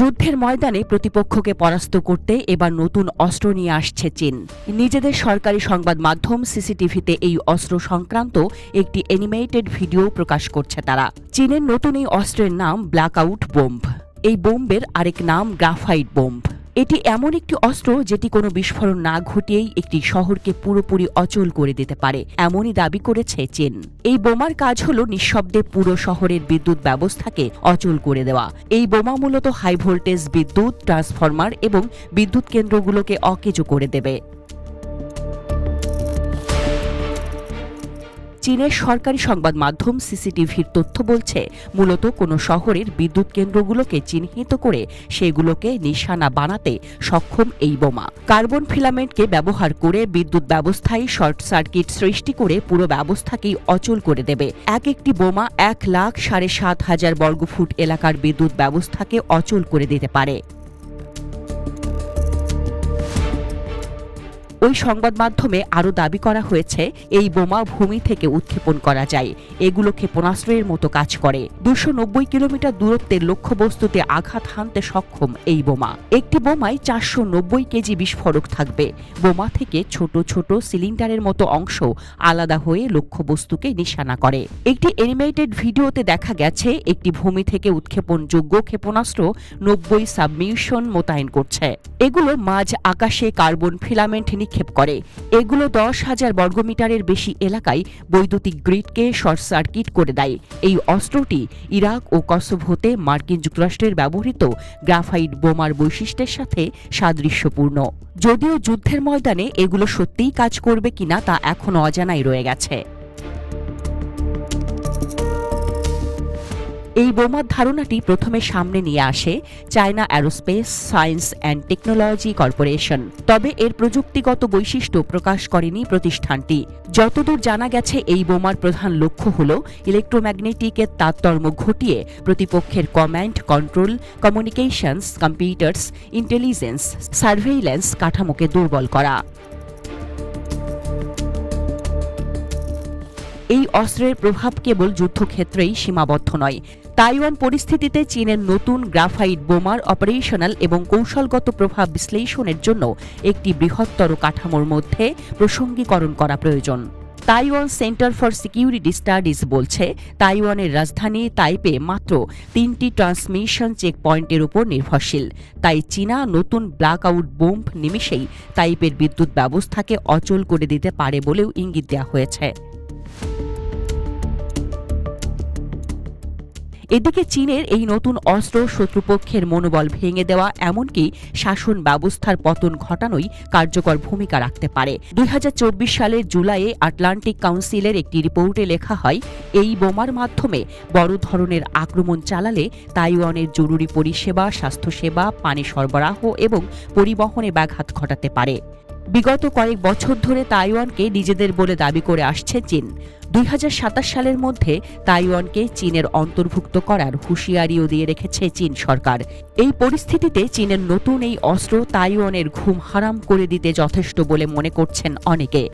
যুদ্ধের ময়দানে প্রতিপক্ষকে পরাস্ত করতে এবার নতুন অস্ত্র নিয়ে আসছে চীন। নিজেদের সরকারি সংবাদ মাধ্যম সিসিটিভিতে এই অস্ত্র সংক্রান্ত একটি অ্যানিমেটেড ভিডিও প্রকাশ করছে তারা। চীনের নতুন এই অস্ত্রের নাম ব্ল্যাকআউট বোম্ব এই বোম্বের আরেক নাম গ্রাফাইট বোম্ব এটি এমন একটি অস্ত্র যেটি কোনো বিস্ফোরণ না ঘটিয়েই একটি শহরকে পুরোপুরি অচল করে দিতে পারে, এমনই দাবি করেছে চীন। এই বোমার কাজ হল নিঃশব্দে পুরো শহরের বিদ্যুৎ ব্যবস্থাকে অচল করে দেওয়া। এই বোমা মূলত হাই ভোল্টেজ বিদ্যুৎ, ট্রান্সফরমার এবং বিদ্যুৎ কেন্দ্রগুলোকে অকেজো করে দেবে। চীনের সরকারি সংবাদ মাধ্যম সিসিটিভির তথ্য বলছে, মূলত কোনো শহরের বিদ্যুৎ কেন্দ্রগুলোকে চিহ্নিত করে সেগুলোকে নিশানা বানাতে সক্ষম এই বোমা। কার্বন ফিলামেন্টকে ব্যবহার করে বিদ্যুৎ ব্যবস্থায় শর্ট সার্কিট সৃষ্টি করে পুরো ব্যবস্থাকেই অচল করে দেবে। এক একটি বোমা এক লাখ সাড়ে সাত হাজার বর্গফুট এলাকার বিদ্যুৎ ব্যবস্থাকে অচল করে দিতে পারে। ওই সংবাদ মাধ্যমে আরও দাবি করা হয়েছে, এই বোমা ভূমি থেকে উৎক্ষেপণ করা যায়। এগুলো ক্ষেপণাস্ত্রের মতো কাজ করে। দুশো নব্বই কিলোমিটার দূরত্বের লক্ষ্যবস্তুতে আঘাত হানতে সক্ষম এই বোমা। একটি বোমায় চারশো নব্বই কেজি বিস্ফোরক থাকবে। বোমা থেকে ছোট ছোট সিলিন্ডারের মতো অংশ আলাদা হয়ে লক্ষ্যবস্তুকে নিশানা করে। একটি অ্যানিমেটেড ভিডিওতে দেখা গেছে, একটি ভূমি থেকে উৎক্ষেপণযোগ্য ক্ষেপণাস্ত্র নব্বই সাবমিশন মোতায়েন করছে। এগুলো মাঝ আকাশে কার্বন ফিলামেন্ট নিক্ষেপ করে। এগুলো দশ হাজার বর্গমিটারের বেশি এলাকায় বৈদ্যুতিক গ্রিডকে শর্ট সার্কিট করে দেয়। এই অস্ত্রটি ইরাক ও কসোভোতে মার্কিন যুক্তরাষ্ট্রের ব্যবহৃত গ্রাফাইট বোমার বৈশিষ্ট্যের সাথে সাদৃশ্যপূর্ণ। যদিও যুদ্ধের ময়দানে এগুলো সত্যিই কাজ করবে কিনা তা এখনও অজানাই রয়ে গেছে। এই বোমার ধারণাটি প্রথমে সামনে নিয়ে আসে China aerospace science and technology corporation. তবে এর প্রযুক্তিগত বৈশিষ্ট্য প্রকাশ করেনি প্রতিষ্ঠানটি। যতদূর জানা গেছে, এই বোমার প্রধান লক্ষ্য হল ইলেকট্রোম্যাগনেটিকের তারতম্য ঘটিয়ে প্রতিপক্ষের command, control, communications, computers, intelligence, surveillance কাঠামোকে দুর্বল করা। এই অস্ত্রের প্রভাব কেবল যুদ্ধক্ষেত্রেই সীমাবদ্ধ নয় তাইওয়ান পরিস্থিতিতে চীনের নতুন গ্রাফাইট বোমার অপারেশনাল এবং কৌশলগত প্রভাব বিশ্লেষণের জন্য একটি বৃহত্তর কাঠামোর মধ্যে প্রসঙ্গীকরণ করা প্রয়োজন। Taiwan centre for security studies বলছে, তাইওয়ানের রাজধানী তাইপে মাত্র তিনটি ট্রান্সমিশন চেক পয়েন্টের উপর নির্ভরশীল। তাই চীনা নতুন ব্ল্যাকআউট বোম্ব নিমিষেই তাইপের বিদ্যুৎ ব্যবস্থাকে অচল করে দিতে পারে বলেও ইঙ্গিত দেওয়া হয়েছে। এদিকে চীনের এই নতুন অস্ত্র শত্রুপক্ষের মনোবল ভেঙে দেওয়া, এমনকি শাসন ব্যবস্থার পতন ঘটানোই কার্যকর ভূমিকা রাখতে পারে। দুই হাজার চব্বিশ সালের জুলাইয়ে আটলান্টিক কাউন্সিলের একটি রিপোর্টে লেখা হয়, এই বোমার মাধ্যমে বড় ধরনের আক্রমণ চালালে তাইওয়ানের জরুরি পরিষেবা, স্বাস্থ্যসেবা, পানি সরবরাহ এবং পরিবহনে ব্যাঘাত ঘটাতে পারে। বিগত কয়েক বছর ধরে তাইওয়ানকে নিজেদের বলে দাবি করে আসছে চীন। দুই হাজার সাতাশ সালের মধ্যে তাইওয়ানকে চীনের অন্তর্ভুক্ত করার হুঁশিয়ারিও দিয়ে রেখেছে চীন সরকার। এই পরিস্থিতিতে চীনের নতুন এই অস্ত্র তাইওয়ানের ঘুম হারাম করে দিতে যথেষ্ট বলে মনে করছেন অনেকে।